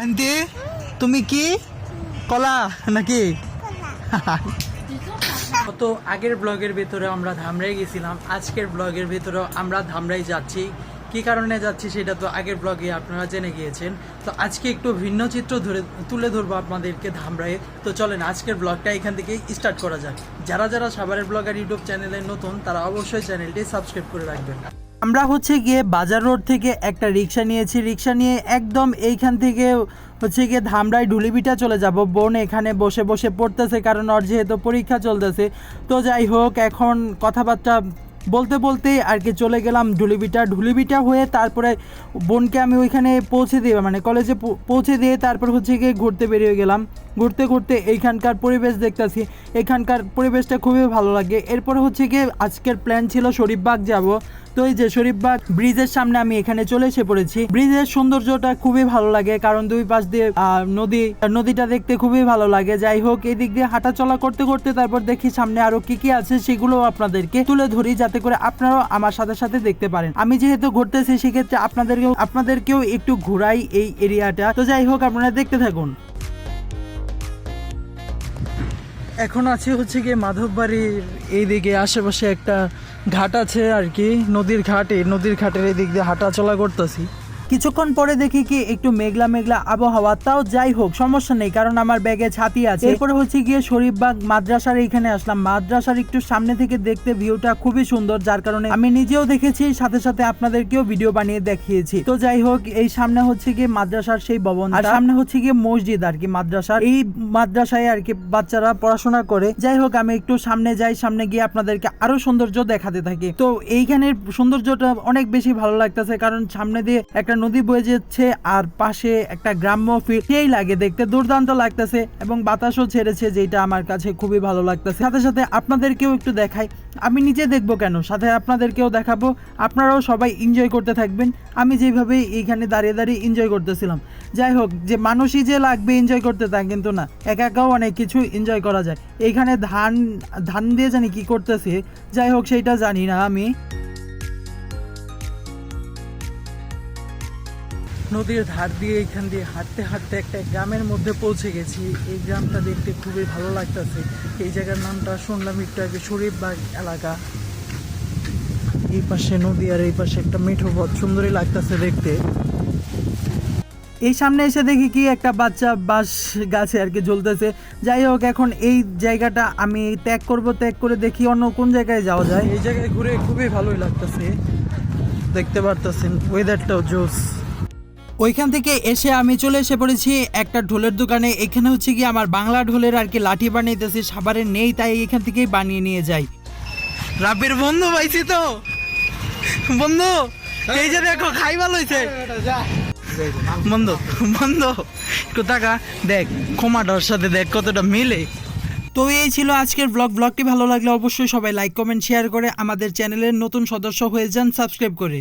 Aunty, তুমি কি? কলা নাকি? তো আগের ব্লগের ভেতরে আমরা ধামরাই গেছিলাম, আজকের ব্লগের ভেতরেও আমরা ধামরাই যাচ্ছি। কি কারণে যাচ্ছি সেটা তো আগের ব্লগে আপনারা জেনে গিয়েছেন। তো আজকে একটু ভিন্ন চিত্র ধরে তুলে ধরবো আপনাদেরকে ধামরাই তো চলেন, আজকের ব্লগটা এখান থেকে স্টার্ট করা যাক। যারা যারা সাভারের ব্লগার ইউটিউব চ্যানেলে নতুন, তারা অবশ্যই চ্যানেলটি সাবস্ক্রাইব করে রাখবেন। আমরা হচ্ছে গিয়ে বাজার রোড থেকে একটা রিক্সা নিয়েছি। রিক্সা নিয়ে একদম এইখান থেকে হচ্ছে গিয়ে ধামরাই ঢুলিবিটা চলে যাব। বোন এখানে বসে বসে পড়তেছে কারণ ওর যেহেতু পরীক্ষা চলতেছে। তো যাই হোক, এখন কথাবার্তা বলতে বলতেই আর কি চলে গেলাম ঢুলিবিটা ঢুলিবিটা হয়ে তারপরে বোনকে আমি ওইখানে পৌঁছে দিয়ে মানে কলেজে পৌঁছে দিয়ে তারপর হচ্ছে গিয়ে ঘুরতে বেরিয়ে গেলাম। ঘুরতে ঘুরতে এইখানকার পরিবেশ দেখতেছি। এখানকার পরিবেশটা খুবই ভালো লাগে। এরপর হচ্ছে গিয়ে আজকের প্ল্যান ছিল শরীফবাগ যাব। তো এই যে শরীফবাগ ব্রিজের সামনে আমি এখানে চলে এসে পড়েছি। ব্রিজের সৌন্দর্যটা খুবই ভালো লাগে, কারণ দুই পাশ দিয়ে নদী, নদীটা দেখতে খুবই ভালো লাগে। যাই হোক এই দিক দিয়ে হাঁটাচলা করতে করতে তারপর দেখি সামনে আরও কি কি আছে, সেগুলো আপনাদেরকে তুলে ধরি যাতে করে আপনারাও আমার সাথে সাথে দেখতে পারেন। আমি যেহেতু ঘুরতেছি, সেক্ষেত্রে আপনাদেরকেও আপনাদেরকেও একটু ঘুরাই এই এরিয়াটা তো যাই হোক, আপনারা দেখতে থাকুন। এখন আছি হচ্ছে গিয়ে মাধববাড়ির এইদিকে, আশেপাশে একটা ঘাট আছে আর কি, নদীর ঘাটে, নদীর ঘাটের এই দিক দিয়ে হাঁটা চলা করতেছি। কিছুক্ষণ পরে দেখি কি একটু মেঘলা মেঘলা আবহাওয়া, তাও যাই হোক, সমস্যা নেই, কারণ আমার ব্যাগে ছাতি আছে। এরপরে হচ্ছে গিয়ে শরীফবাগ মাদ্রাসার এখানে আসলাম। মাদ্রাসার একটু সামনে থেকে দেখতে ভিউটা খুবই সুন্দর, যার কারণে আমি নিজেও দেখেছি, সাথে সাথে আপনাদেরকেও ভিডিও বানিয়ে দেখিয়েছি। তো যাই হোক, এই সামনে হচ্ছে গিয়ে মাদ্রাসার সেই ভবন। আর সামনে হচ্ছে গিয়ে মসজিদ আর কি, মাদ্রাসার। এই মাদ্রাসায় আর কি বাচ্চারা পড়াশোনা করে। যাই হোক, আমি একটু সামনে যাই, সামনে গিয়ে আপনাদেরকে আরও সৌন্দর্য দেখাতে থাকি। তো এইখানের সৌন্দর্যটা অনেক বেশি ভালো লাগতেছে, কারণ সামনে দিয়ে একটা নদী বয়ে যাচ্ছে আর পাশে একটা গ্রাম্য সেই লাগে দেখতে। দুর্দান্ত লাগতেছে এবং বাতাসও ছেড়েছে, যেটা আমার কাছে খুবই ভালো লাগতেছে। সাথে সাথে আপনাদেরকেও একটু দেখাই। আমি নিজে দেখব কেন? সাথে আপনাদেরকেও দেখাবো। আপনারাও সবাই এনজয় করতে থাকবেন। আমি যেভাবে এইখানে দাঁড়িয়ে দাঁড়িয়ে এনজয় করতেছিলাম। যাই হোক, যে মানুষই যে লাগবে এনজয় করতে তা কিন্তু না। একা একাও অনেক কিছু এনজয় করা যায়। এইখানে ধান ধান দিয়ে জানি কি করতেছে। যাই হোক, সেইটা জানি না আমি। নদীর ধার দিয়ে এখান দিয়ে হাঁটতে হাঁটতে একটা গ্রামের মধ্যে পৌঁছে গেছি। এই গ্রামটা দেখতে খুবই ভালো লাগতেছে। এই জায়গার নামটা শুনলাম একটু আগে, শরীফবাগ এলাকা। এই পাশে নদী আর এই পাশে একটা মিঠো পথ, সুন্দরই লাগতেছে দেখতে। এই সামনে এসে দেখি কি একটা বাচ্চা বাস গাছে আর কি জ্বলতেছে। যাই হোক, এখন এই জায়গাটা আমি ত্যাগ করব, ত্যাগ করে দেখি অন্য কোন জায়গায় যাওয়া যায়। এই জায়গায় ঘুরে খুবই ভালোই লাগতেছে। দেখতে পারতেছেন ওয়েদারটাও জোস। ওইখান থেকে এসে আমি চলে এসে পড়েছি একটা ঢোলের দোকানে। এখানে হচ্ছে কি আমার বাংলা ঢোলের আর কি লাঠি বানাইতেছি সাভারে নেই তাই এখান থেকেই বানিয়ে নিয়ে যাই। রাবের বন্ধু পাইছি তো। বন্ধু এই যে দেখো খাই ভালো হয়েছে বন্ধ বন্ধ একটু টাকা দেখ ক্ষমাটার সাথে দেখ কতটা মিলে। তো এই ছিল আজকের ব্লগ। ব্লগটি ভালো লাগলে অবশ্যই সবাই লাইক কমেন্ট শেয়ার করে আমাদের চ্যানেলের নতুন সদস্য হয়ে যান সাবস্ক্রাইব করে।